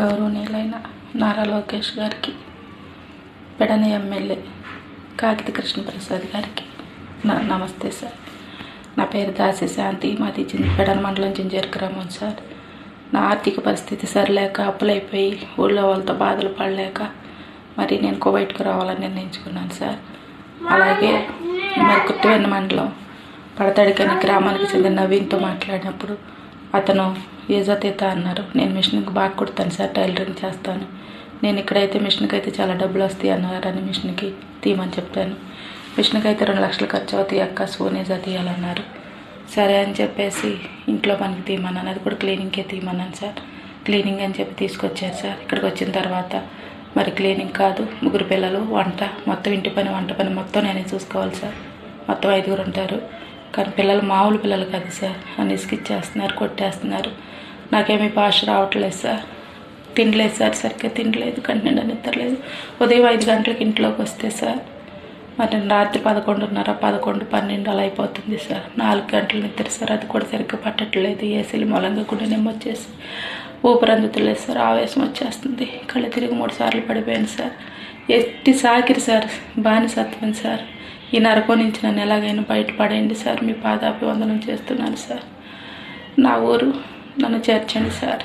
గౌరవనీయులైన నారా లోకేష్ గారికి పెడని ఎమ్మెల్యే కాకితి కృష్ణప్రసాద్ గారికి నా నమస్తే సార్. నా పేరు దాసి శాంతి మాది పెడన మండలం జింజర్ గ్రామం సార్. నా ఆర్థిక పరిస్థితి సరిలేక అప్పులైపోయి ఊళ్ళో వాళ్ళతో బాధలు పడలేక మరి నేను కువైట్కి రావాలని నిర్ణయించుకున్నాను సార్. అలాగే మరి కుట్టువెన్న మండలం పడతడికని గ్రామానికి చెందిన నవీన్తో మాట్లాడినప్పుడు అతను ఏజోతీత అన్నారు. నేను మిషన్కి బాగా కుడతాను సార్ టైలరింగ్ చేస్తాను. నేను ఇక్కడైతే మిషన్కి అయితే చాలా డబ్బులు వస్తాయి అన్నారని మిషన్కి తీయమని చెప్పాను. మిషన్కి అయితే రెండు లక్షలు ఖర్చు అవుతాయి అక్క సోనేజా తీయాలన్నారు. సరే అని చెప్పేసి ఇంట్లో పనికి తీయమన్నాను. అది కూడా క్లీనింగ్కే తీయమన్నాను సార్. క్లీనింగ్ అని చెప్పి తీసుకొచ్చారు సార్. ఇక్కడికి వచ్చిన తర్వాత మరి క్లీనింగ్ కాదు ముగ్గురు పిల్లలు వంట మొత్తం ఇంటి పని వంట పని మొత్తం నేనే చూసుకోవాలి సార్. మొత్తం ఐదుగురు ఉంటారు. కానీ పిల్లలు మామూలు పిల్లలు కాదు సార్. అని ఇసుకిచ్చేస్తున్నారు కొట్టేస్తున్నారు. నాకేమీ భాష రావట్లేదు సార్. తినలేదు సార్ సరిగ్గా తినలేదు కంటి నిద్రలేదు. ఉదయం ఐదు గంటలకు ఇంట్లోకి వస్తే సార్ మరి రాత్రి పదకొండున్నర పదకొండు పన్నెండు అలా అయిపోతుంది సార్. నాలుగు గంటలు నిద్ర సార్ అది కూడా సరిగ్గా పట్టట్లేదు. ఏసీలు మూలంగా కూడా వచ్చేసి ఊపిరి అందుతలేదు సార్. ఆవేశం వచ్చేస్తుంది. కళ్ళు తిరిగి మూడు సార్లు పడిపోయాను సార్. ఎట్టి సాకిరి సార్ బానిసత్వం సార్. ఈ నరకం నుంచి నన్ను ఎలాగైనా బయటపడేయండి సార్. మీ పాదాభివందనం చేస్తున్నాను సార్. నా ఊరు నన్ను చేర్చండి సార్.